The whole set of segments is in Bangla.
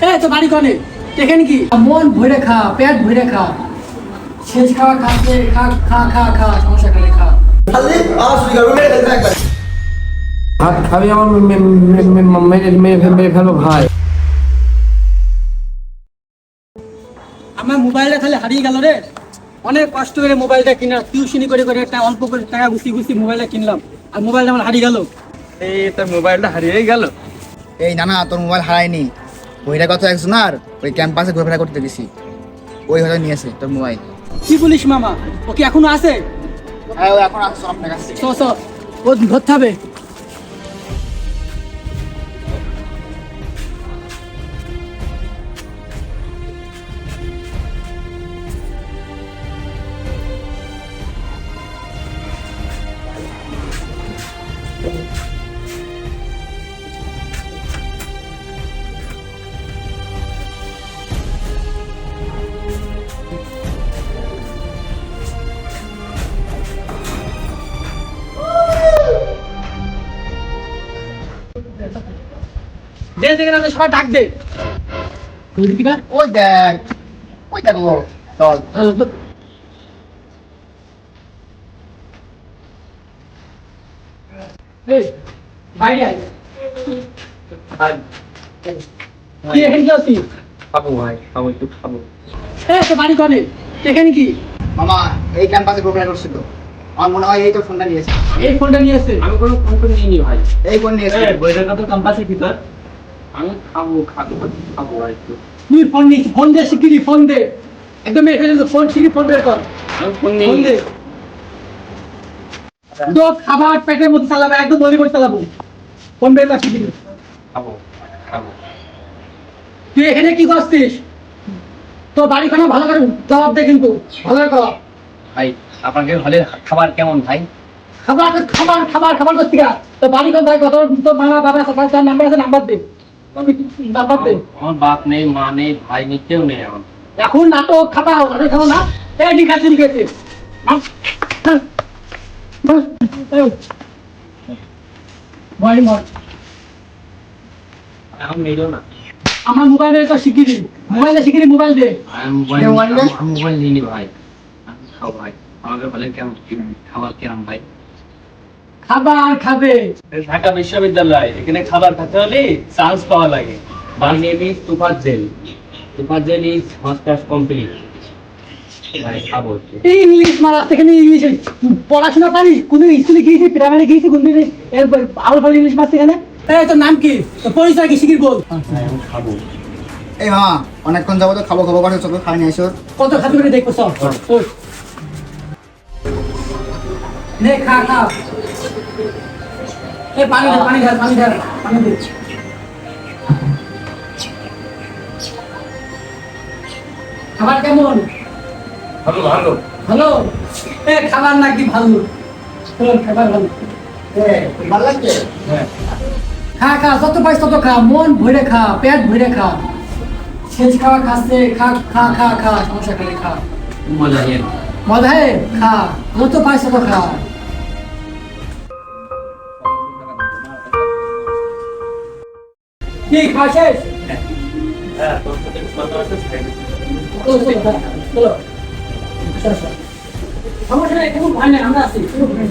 এ তো বাড়ি কনে দেখেন কি মন ভরে খা পেট ভরে খা শেষ খাওয়া খাচ্ছে খা খা খা খা সমস্যা করে খা ভাত খাবি আমার মেরে ফেলো ভাই আমার মোবাইলটা তাহলে হারিয়ে গেল রে অনেক কষ্ট করে মোবাইলটা কিনা টিউশনি করে করে একটা অল্প করে টাকা গুছি গুছি মোবাইলটা কিনলাম আর মোবাইলটা আমার হারিয়ে গেল এই তোর মোবাইলটা হারিয়ে গেল এই না না তোর মোবাইল হারায়নি বহিরাগত একজনের ওই ক্যাম্পাসে ঘোরাফেরা করতে গেছি ওই হয়তো নিয়েছে তোর মোবাইল। কি বলিস মামা? ও কি এখনও আছে? হ্যাঁ ও এখন আছে আপনার কাছে। চ চ। ও ধরতে হবে। দে দেখে না সবাই ডাক দে। ওই দেখ ওই দেখ ও চল। এই বাইরে আয়। কি এখানে কি আছিস? খাব ভাই খাব একটু খাব। তো বাড়ি কনে এখানে কি? মামা এই ক্যাম্পাসে ঘোরাফেরা করছিল। আমার মনে হয় এই ফোনটা নিয়েছে এই ফোনটা নিয়ে এসে আমি কোনো ফোন করে নিইনি ভাই। এই ফোন নিয়েছে বৈরাগত ক্যাম্পাসের ভিতর। আমি খাব খাব খাব ভাই একটু। তুই ফোন নিস ফোন দে শিগগিরি ফোন দে। একদম এখানে ফোন শিগগিরি ফোন বের কর। আমি ফোন ফোন দে। তো খাবার পেটের মধ্যে চালাবে একদম বলি করে চালাবো। ফোন বের কর শিগগিরি খাব খাব। তুই এখানে কি করছিস? তো বাড়ি খানা ভালো করে জবাব দে কিন্তু ভালো করে ভাই আপনাকে হলের খাবার কেমন ভাই? খাবার খাবার খাবার খাবার করছি তো বাড়ি কোন ভাই কত তো মা বাবা সকাল চার নাম্বার আছে নাম্বার দে। আমার বাপ নেই মা নেই ভাই নেই কেউ নেই আমার এখন নাটক না? এই মর এখন নিল না। আমার মোবাইলে তো শিখিরি মোবাইলে মোবাইল দে। মোবাইল নিইনি ভাই। খাব ভাই। আমাকে বলে কেমন খাবার কেমন ভাই? খাবার খাবে। ঢাকা বিশ্ববিদ্যালয় এখানে খাবার খেতে হলে চান্স পাওয়া লাগে। My name is Tofazzel Tofazzel is masters complete English মারা সেখানে ইংলিশ পড়াশোনা কোন স্কুলে গিয়েছি প্রাইমারি গিয়েছি কোন দিনে ফাল ইংলিশ এই তোর নাম কি? তোর পরিচয় কি? শিখির বল। আমি খাব। এই মামা অনেকক্ষণ যাব তো খাব খাব করে চলো খাই নিয়ে এসো কত খাতে করে দেখব সব। নে খা খা। এই পানি ঢাল পানি ঢাল পানি ঢাল পানি দে। খাবার কেমন? ভালো ভালো। ভালো? এ খাবার নাকি ভালো? চলো, খাবার ভালো। ভালো লাগছে? হ্যাঁ। খা খা যত পাইস তত খা। মন ভরে খা পেট ভরে খা। শেষ খাওয়া খাচ্ছে খা খা খা খা। সমস্যা করে খা। মজা নিয়ে। মজা হে খা। যত পাইস তত খা। কি খাওয়া শেষ? হ্যাঁ তোর সাথে কথা আছে চলো, চলো। সমস্যা নেই কোনো ভয় নেই আমরা আছি। কোনো ভয়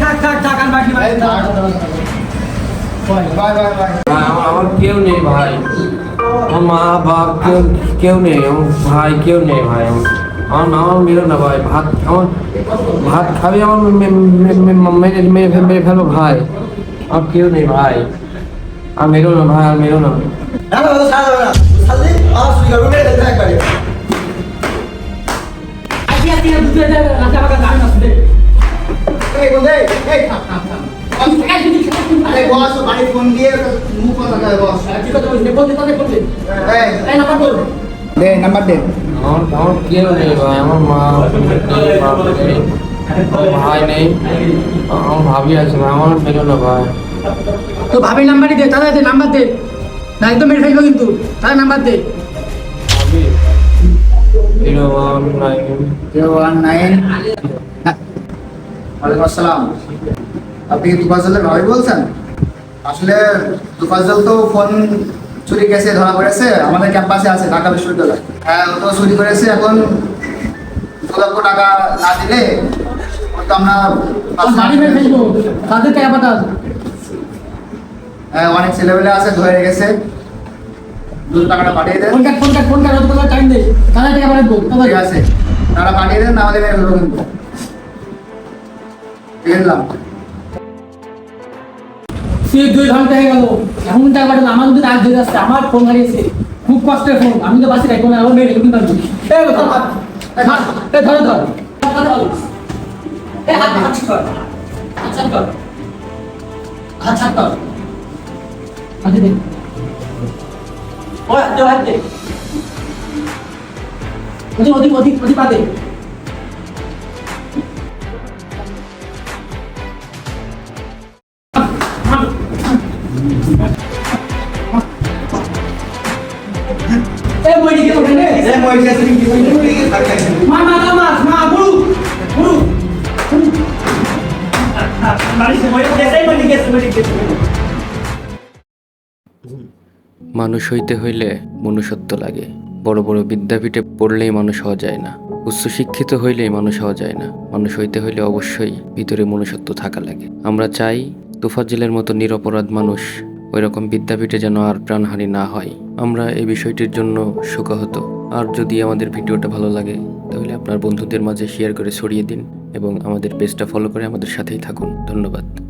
থাক থাক থাক আর বাকি আমার কেউ নেই ভাই আমার মা বাপ কেউ কেউ নেই আমার ভাই কেউ নেই ভাই আমার আমার মেরো না ভাই ভাত আমার ভাত খাবি আমার মেরে মেরে ফেলো ভাই আমার কেউ নেই ভাই আর মেরো না ভাই আর মেরো না ভাবি তো ভাবি নাম্বারই দে দে নাম্বার দে না একদম মেরে ফেলব কিন্তু তার নাম্বার দে zero one nine zero one nine ওয়ালাইকুম আসসালাম আপনি কি তুফাজলের ভাবি বলছেন? আসলে তুফাজল তো ফোন চুরি গেছে ধরা পড়েছে আমাদের ক্যাম্পাসে আছে ঢাকা বিশ্ববিদ্যালয়। হ্যাঁ ও তো চুরি করেছে এখন দু লক্ষ টাকা না দিলে তো আমরা তোর তাদের টাকা পাঠাস হ্যাঁ অনেক ছেলেবেলে আছে ধরে রেখেছে। দু টাকাটা পাঠিয়ে দেন। Phone cut phone cut phone cut অত টাইম দে তাদের টাকা পাঠাবো ঠিক আছে টাকা পাঠিয়ে দেন নাহলে মেরে ফেলব কিন্তু ঠিক আছে সে দুই ঘণ্টা হয়ে গেল। এখন টাকা পাঠাবো আমার কিন্তু হয়ে যাচ্ছে আমার ফোন হারিয়েছে। খুব কষ্টের ফোন আমি তো বাসি রাখব না আমার মেয়ে রেখে পারব। ধর ধর ধর ধর। হাত কর হাত ছাড় কর হাত দে। হাত দে ওদিক ওদিক মা মা মা মা গুরু গুরু মানুষ হইতে হইলে মনুষ্যত্ব লাগে। বড় বড় বিদ্যাপীঠে পড়লেই মানুষ হওয়া যায় না। উচ্চশিক্ষিত হইলেই মানুষ হওয়া যায় না। মানুষ হইতে হইলে অবশ্যই ভিতরে মনুষ্যত্ব থাকা লাগে। আমরা চাই তুফাজ্জিলের মতো নিরপরাধ মানুষ ওই রকম বিদ্যাপীঠে যেন আর প্রাণহানি না হয়। আমরা এই বিষয়টির জন্য শোকাহত। আর যদি আমাদের ভিডিওটা ভালো লাগে, তাহলে আপনার বন্ধুদের মাঝে শেয়ার করে ছড়িয়ে দিন এবং আমাদের পেজটা ফলো করে আমাদের সাথেই থাকুন। ধন্যবাদ।